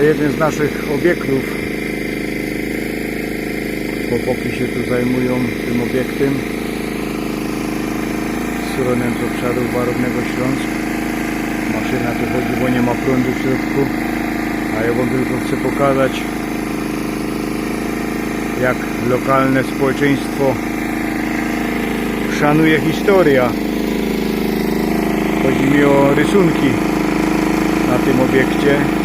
To jeden z naszych obiektów. Chłopaki się tu zajmują tym obiektem. Suronem z obszaru Warownego Śląsk. Maszyna tu chodzi, bo nie ma prądu w środku. A ja wam tylko chcę pokazać, jak lokalne społeczeństwo szanuje historia. Chodzi mi o rysunki na tym obiekcie.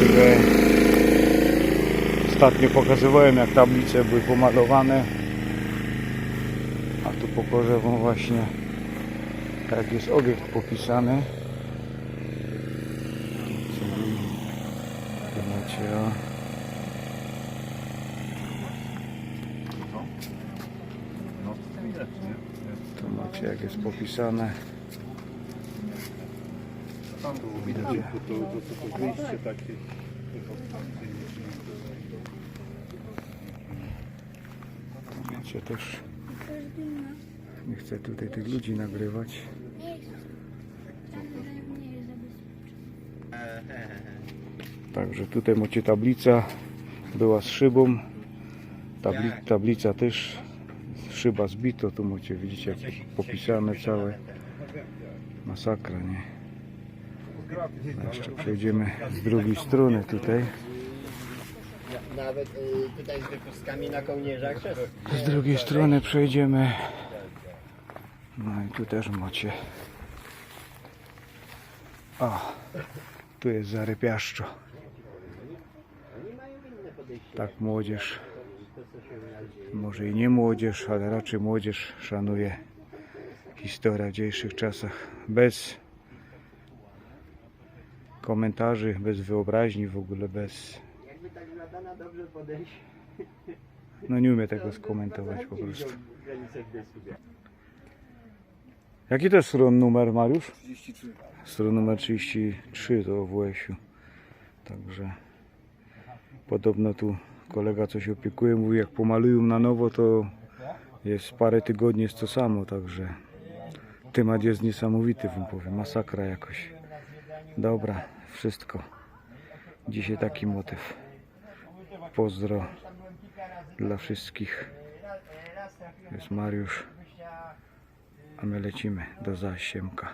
Także ostatnio pokazywałem jak tablice były pomalowane. A tu pokażę wam właśnie jak jest obiekt popisany. Macie? Tu macie jak jest popisane. Tam było widać, to, to, to, to, to wyjście takie. Też. Nie chcę tutaj tych ludzi nagrywać. Także tutaj macie tablica. Była z szybą. Tabli, tablica też. Szyba zbito. Tu macie widzicie jak popisane całe. Masakra, nie? Jeszcze przejdziemy z drugiej strony tutaj. Nawet y, tutaj z wypustkami na kołnierzach. Z drugiej strony przejdziemy. No i tu też macie. O, tu jest zarypiaszczo. Tak młodzież, może i nie młodzież, ale raczej młodzież szanuje historię w dzisiejszych czasach. Bez komentarzy, bez wyobraźni w ogóle, bez... Jakby tak dobrze podejść. No nie umiem tego skomentować po prostu. Jaki to jest stron numer, Mariusz? 33. Stron numer 33 to w Łesiu. Także podobno tu kolega coś opiekuje, mówi jak pomalują na nowo to jest parę tygodni jest to samo, także temat jest niesamowity wam powiem, masakra jakoś. Dobra, wszystko. Dzisiaj taki motyw. Pozdro dla wszystkich. Jest Mariusz. A my lecimy do Zasiemka.